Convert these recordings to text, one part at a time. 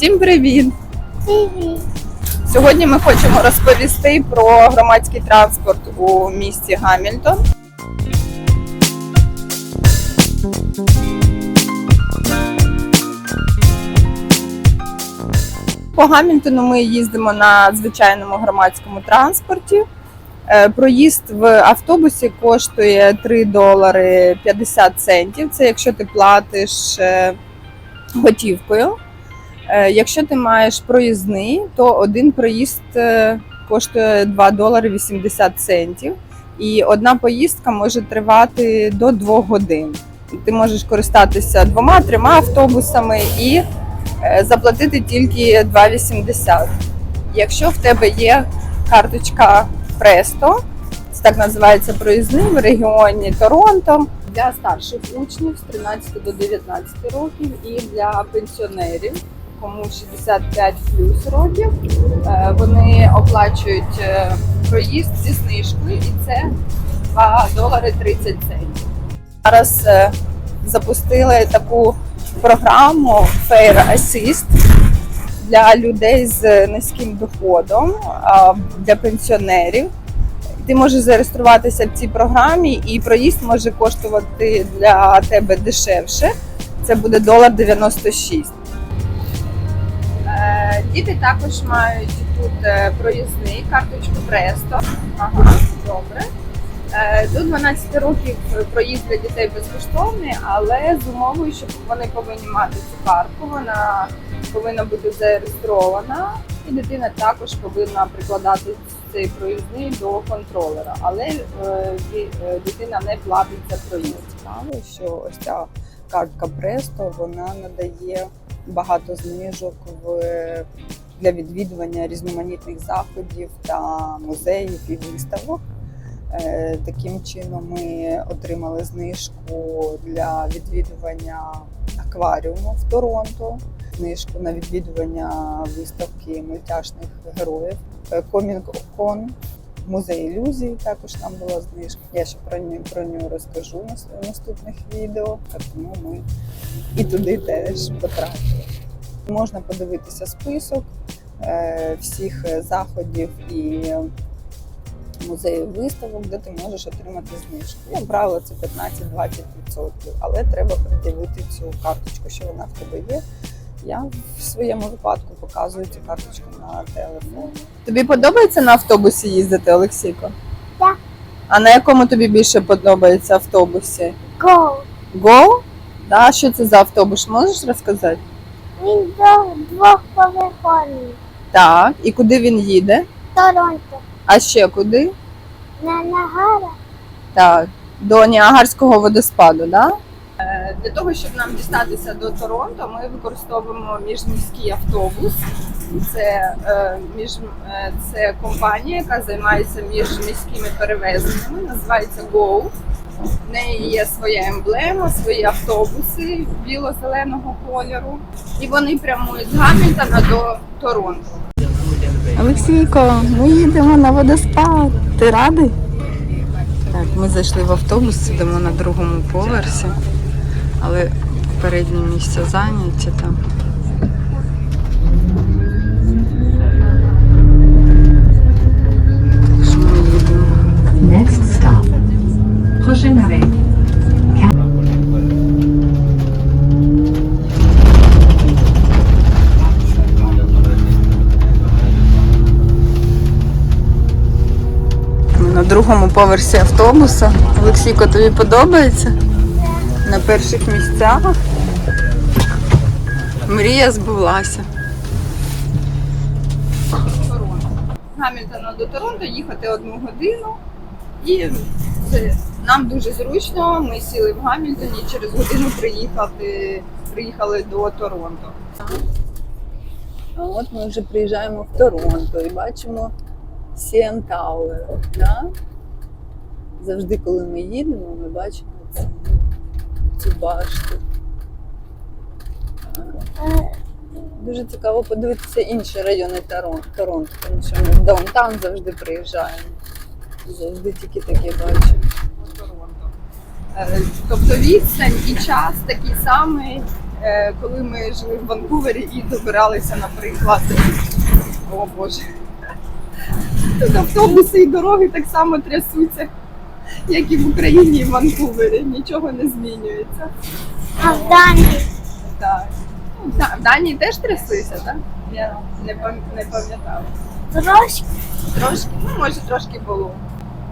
Всім привіт! Привіт. Сьогодні ми хочемо розповісти про громадський транспорт у місті Гамільтон. По Гамільтону ми їздимо на звичайному громадському транспорті. Е, Проїзд в автобусі коштує 3 долари 50 центів. Це якщо ти платиш е, готівкою. Е, Якщо ти маєш проїзний, то один проїзд е, коштує 2 долари 80 центів. І одна поїздка може тривати до 2 годин. Ти можеш користатися двома-трьома автобусами і е, заплатити тільки 2,80. Якщо в тебе є карточка Presto, це так називається проїзний в регіоні Торонто для старших учнів з 13 до 19 років і для пенсіонерів, кому 65 плюс років, е, вони оплачують е, проїзд зі знижкою, і це 2 долари 30 центів. Зараз е, запустили таку програму Fair Assist для людей з низьким доходом, для пенсіонерів. Ти можеш зареєструватися в цій програмі, і проїзд може коштувати для тебе дешевше. Це буде долар 96. Діти також мають тут е, проїзний карточку Престо. Ага, добре. Е, До 12 років проїзд для дітей безкоштовний, але з умовою, що вони повинні мати цю картку, вона повинна бути зареєстрована, і дитина також повинна прикладати цей проїзний до контролера. Але е, дитина не платить за проїзд. Цікаво, що ось ця картка Престо вона надає багато знижок в для відвідування різноманітних заходів та музеїв і виставок. Е, Таким чином ми отримали знижку для відвідування акваріуму в Торонто, знижку на відвідування виставки мультяшних героїв, Комінг Кон, музей ілюзій. Також там була знижка. Я ще про нього про нього розкажу на наступних відео. Тому ми і туди теж потрапили. Можна подивитися список е, всіх заходів і музеїв виставок, де ти можеш отримати знижку. Як правило, це 15-20%, але треба пред'явити цю карточку, що вона в тебе є. Я в своєму випадку показую цю карточку на телефон. Тобі подобається на автобусі їздити, Олексійко? Так. А на якому тобі більше подобається автобусі? Go. Go? Да, що це за автобус? Можеш розказати? Він двохповерховий. Так. І куди він їде? Торонто. А ще куди? На Нагара. Так, до Ніагарського водоспаду, да? Е, Для того, щоб нам дістатися до Торонто, ми використовуємо міжміський автобус. Це, е, між, е, це компанія, яка займається міжміськими перевезеннями, називається GO. В неї є своя емблема, свої автобуси біло-зеленого кольору. І вони прямують з Гамільтона до Торонто. Олексійко, ми їдемо на водоспад. Ти радий? Так, ми зайшли в автобус, сидимо на другому поверсі, але передні місця зайняті там. Prochaine Ми на другому поверсі автобуса. Олексійко, тобі подобається? На перших місцях. Мрія збулася. З Гамільтона до Торонто їхати одну годину. І це нам дуже зручно. Ми сіли в Гамільтоні через годину приїхати, приїхали до Торонто. А от ми вже приїжджаємо в Торонто і бачимо CN Tower. Да? Завжди, коли ми їдемо, ми бачимо цю, цю башту. Дуже цікаво подивитися інші райони Торонто, Торонто тому що ми в даунтаун завжди приїжджаємо. Завжди тільки таке бачимо. Е, Тобто відстань і час такий самий е, коли ми жили в Ванкувері і добиралися, наприклад, о Боже. Тут автобуси і дороги так само трясуться, як і в Україні і в Ванкувері. Нічого не змінюється. А в Данії Так. В Данії теж тряслися, так? Я не пам'ятала. трошки Трошки, ну може трошки було.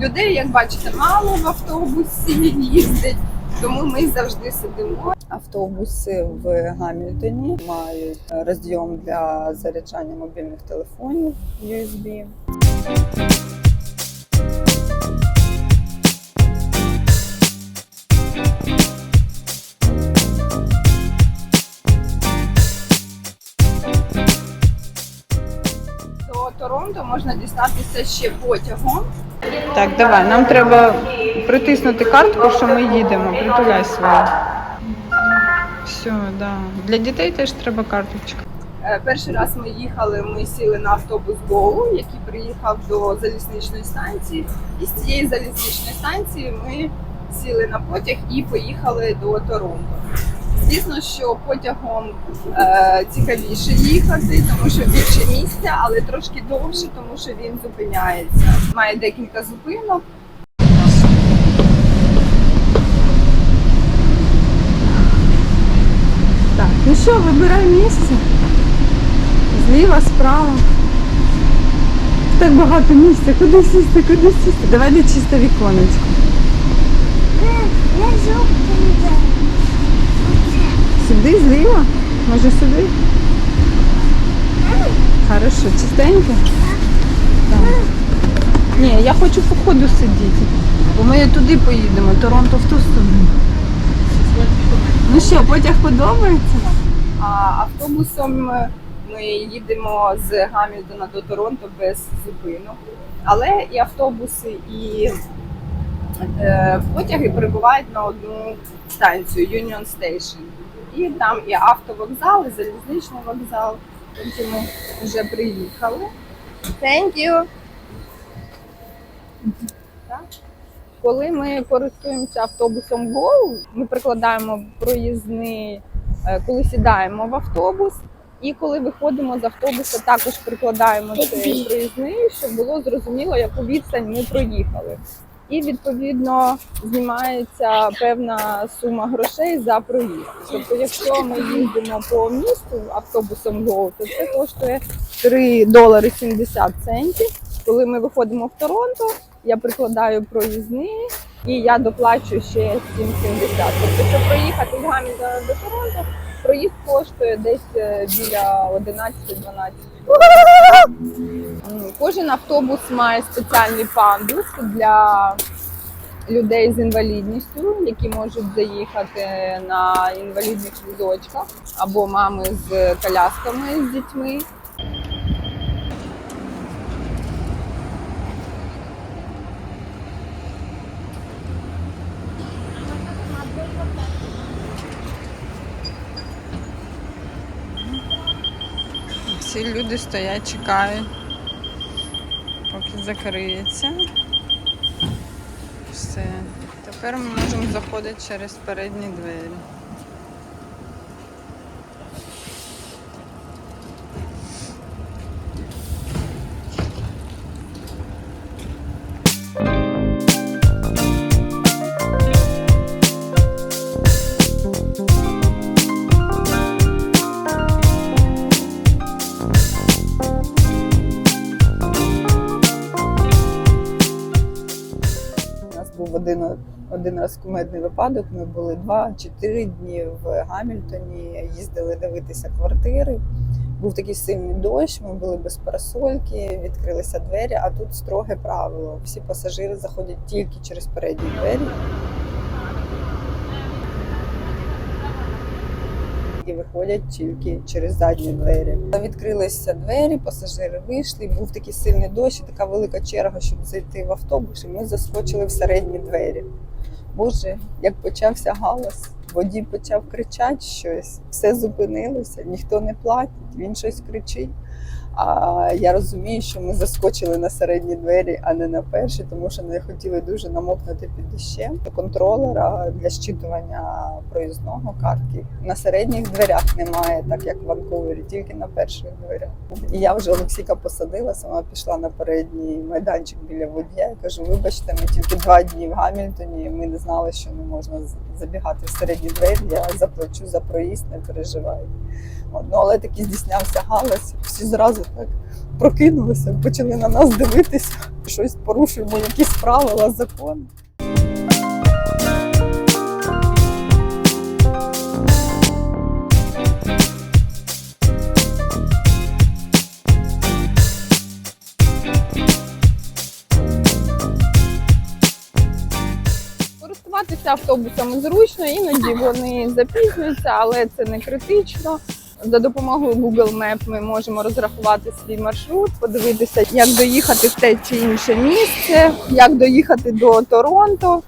Людей, як бачите, мало в автобусі їздить, тому ми завжди сидимо. Автобуси в Гамільтоні мають розйом для заряджання мобільних телефонів USB. До Торонто можна дістатися ще потягом. Так, давай, нам треба притиснути картку, що ми їдемо. Притуляй свою. Все, да. Для дітей теж треба карточка. Е, Перший раз ми їхали, ми сіли на автобус Go, який приїхав до залізничної станції. І з цієї залізничної станції ми сіли на потяг і поїхали до Торонто. Звісно, що потягом е, цікавіше їхати, тому що більше місця, але трошки довше, тому що він зупиняється. Має декілька зупинок. Так, ну що, вибирай місце. Зліва, справа. Так багато місця. Куди сісти, куди сісти? Давай де чисто віконечко. не зупиниться. Сюди, зліва? Може сюди? Хорошо, чистенько? Так. Ні, я хочу по ходу сидіти. Бо ми туди поїдемо, Торонто в ту сторону. Ну що, потяг подобається? А автобусом ми їдемо з Гамільтона до Торонто без зупинок. Але і автобуси, і е, потяги прибувають на одну станцію Union Station. І там і автовокзал, і залізничний вокзал. Тобто ми вже приїхали. Thank you. Так. Коли ми користуємося автобусом Go, ми прикладаємо проїзний е, коли сідаємо в автобус, і коли виходимо з автобуса, також прикладаємо цей проїзний, щоб було зрозуміло, яку відстань ми проїхали. І відповідно знімається певна сума грошей за проїзд. Тобто, якщо ми їздимо по місту автобусом GO, то це коштує 3 долари 70 центів. Коли ми виходимо в Торонто, я прикладаю проїзний і я доплачую ще 7,70. Тобто, щоб проїхати з Гамільтона до Торонто, проїзд коштує десь е, біля 11-12. Кожен автобус має спеціальний пандус для людей з інвалідністю, які можуть заїхати на інвалідних візочках, або мами з колясками з дітьми. Всі люди стоять, чекають, поки закриється. Все. Тепер ми можемо заходити через передні двері. Один раз кумедний випадок. Ми були два чи три дні в Гамільтоні, їздили дивитися квартири. Був такий сильний дощ, ми були без парасольки, відкрилися двері, а тут строге правило. Всі пасажири заходять тільки через передні двері. І виходять тільки через задні двері. Відкрилися двері, пасажири вийшли. Був такий сильний дощ, і така велика черга, щоб зайти в автобус. І ми заскочили в середні двері. Боже, як почався галас, водій почав кричати щось, все зупинилося, ніхто не платить, він щось кричить. А я розумію, що ми заскочили на середні двері, а не на перші, тому що не хотіли дуже намокнути під дощем. Контролера для щитування проїзного картки на середніх дверях немає, так як в Ванкувері, тільки на перших дверях. І я вже Олексіка посадила, сама пішла на передній майданчик біля водія. Я кажу, вибачте, ми тільки два дні в Гамільтоні. Ми не знали, що не можна забігати в середні двері. Я заплачу за проїзд, не переживайте. Ну, але таки здійснявся галас, всі зразу так прокинулися, почали на нас дивитися, щось порушуємо, якісь правила, закони. Користуватися автобусами зручно, іноді вони запізнюються, але це не критично. За допомогою Google Map ми можемо розрахувати свій маршрут, подивитися, як доїхати в те чи інше місце, як доїхати до Торонто.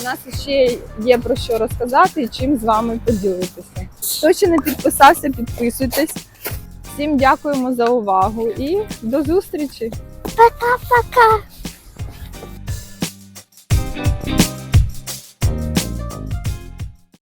У нас ще є про що розказати і чим з вами поділитися. Хто ще не підписався, підписуйтесь. Всім дякуємо за увагу і до зустрічі! Пока-пока.